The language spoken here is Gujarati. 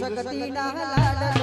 શિવ લાડ